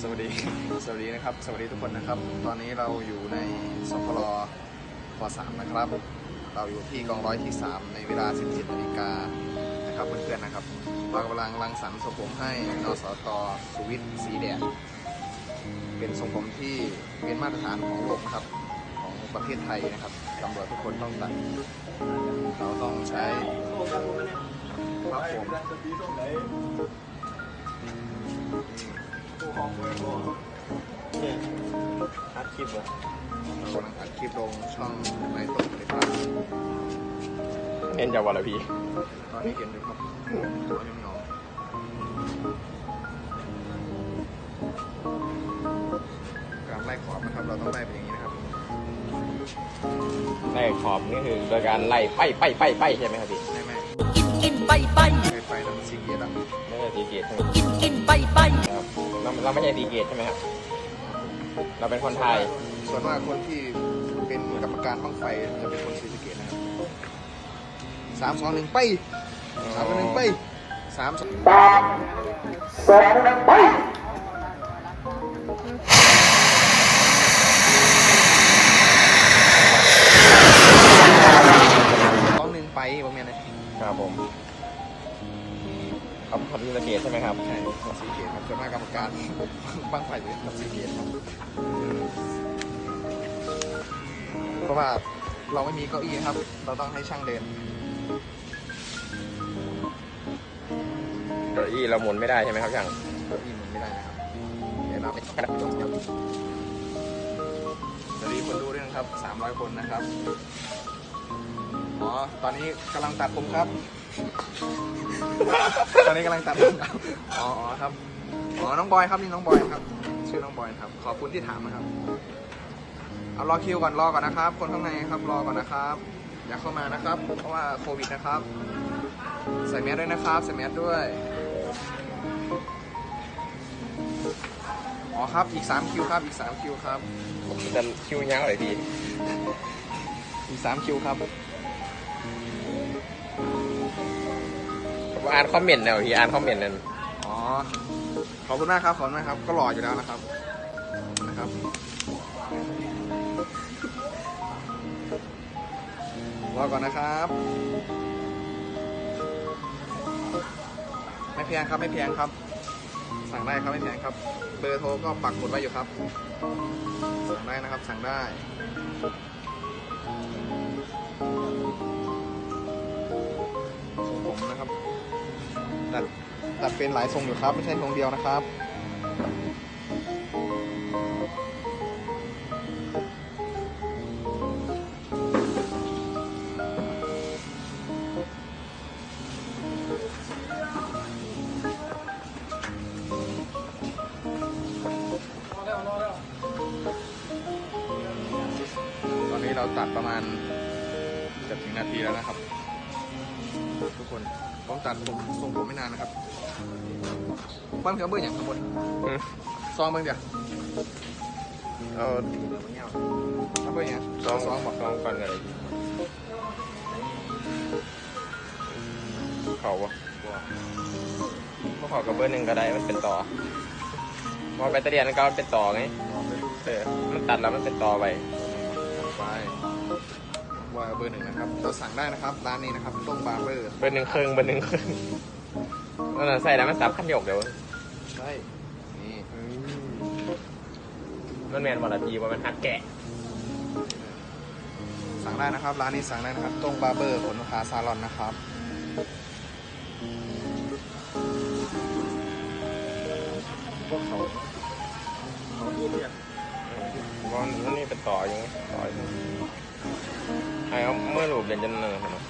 สวัสดี สวัสดีนะครับ สวัสดีทุกคนนะครับ ตอนนี้เราอยู่ในสพลปสามนะครับ เราอยู่ที่กองร้อยที่ 3 ในเวลา 17นาฬิกานะครับเพื่อนๆนะครับเรากำลังรังสรรค์ทรงผมให้นสตสุวิทย์สีแดงเป็นทรงผมที่เป็นมาตรฐานของโลกนะครับของประเทศไทยนะครับตำรวจทุกคนต้องตัด เราต้องใช้ ครับผมอัดคลิปเหรอเรากำลังอัดคลิปลงช่องในตกเลยครับเน้นจากวันละพี่ตอนนี้เห็นเลยครับหัวยังหนองการไล่ขอบนะครับเราต้องไล่ไปอย่างนี้นะครับไล่ขอบนี่คือโดยการไล่ไปไปไปไปใช่ไหมครับพี่ ได้ไหมกินกินไปไปเคยไปทำซีเกียร์อะไม่ใช่สีเกตใช่ไหมกินกินไปไปครับเราเราไม่ใช่สีเกตใช่ไหมครับเราเป็นคนไทย ส่วนมากคนที่เป็นกรรมการบ้างไฟจะเป็นคนซีสะเกตนะครับสามสองหนึ่งไปสามสองหนึ่งไปสามสองสองหนึ่งไปประมาณนี้ ครับผม เขาเขาเป็นสีเกตใช่ไหมครับใช่สีเกตครับส่วนมากกรรมการบ้างไฟจะเป็นสีเกตครับเพราะว่าเราไม่มีเก้าอี้ครับ เราต้องให้ช่างเดินเก้าอี้เราหมุนไม่ได้ใช่ไหมครับช่างเก้าอี้หมุนไม่ได้นะครับเดี๋ยวเราไปสวัสดีคนดูด้วยนะครับ300 คนนะครับอ๋อตอนนี้กำลังตัดผมครับ ตอนนี้กำลังตัดผมครับอ๋ออ๋อครับ อ๋อ น้องบอยครับนี่น้องบอยครับ ชื่อน้องบอยครับ ขอบคุณที่ถามนะครับ เอารอคิวก่อนรอก่อนนะครับ คนข้างในครับรอก่อนนะครับ อย่าเข้ามานะครับ เพราะว่าโควิดนะครับ ใส่แมสด้วยนะครับ ใส่แมสด้วย อ๋อครับ อีก3คิวครับ อีก3คิวครับผมจะคิวยาวเลยพี่ อีก3คิวครับ อ่านคอมเมนต์แล้วพี่อ่านคอมเมนต์นั่นอ๋อ ขอบคุณมากครับ ขอบคุณมากครับ ก็หล่ออยู่แล้วนะครับ นะครับ รอก่อนนะครับ ไม่แพงครับ ไม่แพงครับ สั่งได้ครับ ไม่แพงครับ เบอร์โทรก็ปักหมุดไว้อยู่ครับ สั่งได้นะครับ สั่งได้ ตัดตัดเป็นหลายทรงอยู่ครับ ไม่ใช่ทรงเดียวนะครับตอนนี้เราตัดประมาณจะถึงนาทีแล้วนะครับ ทุกคน ต้องตัดผมทรงผมไม่นานนะครับปั้นเครื่องเบื้องอย่างข้างบนอืมซองเบื้องเดียวเอาเอาเบื้องอย่างซองซองบอกซองก่อนกันเลยเขาวะพวกเขากับเบอร์หนึ่งก็ได้มันเป็นต่อมอแบตเตอรี่นั่นก็มันเป็นต่อไงเออมันตัดแล้วมันเป็นต่อไปไป วายเบอร์หนึ่งนะครับเราสั่งได้นะครับร้านนี้นะครับต้มบาร์เบอร์เบอร์หนึ่งครึ่งเบอร์หนึ่งครึ่งนั่นนะใส่แล้วมันซับขั้นหยกเดี๋ยวใช่นี่มันแมนบอลทีว่ามันฮักแกะ สั่งได้นะครับร้านนี้สั่งได้นะครับต้มบาร์เบอร์ขนลูกค้าซาลอนนะครับพวกเขาเขาพูดเนี่ยว่ามันนี่เป็นต่ออยู่ไงต่ออยู่ใครับเมื่อรูเรียนจนเนินเนาะ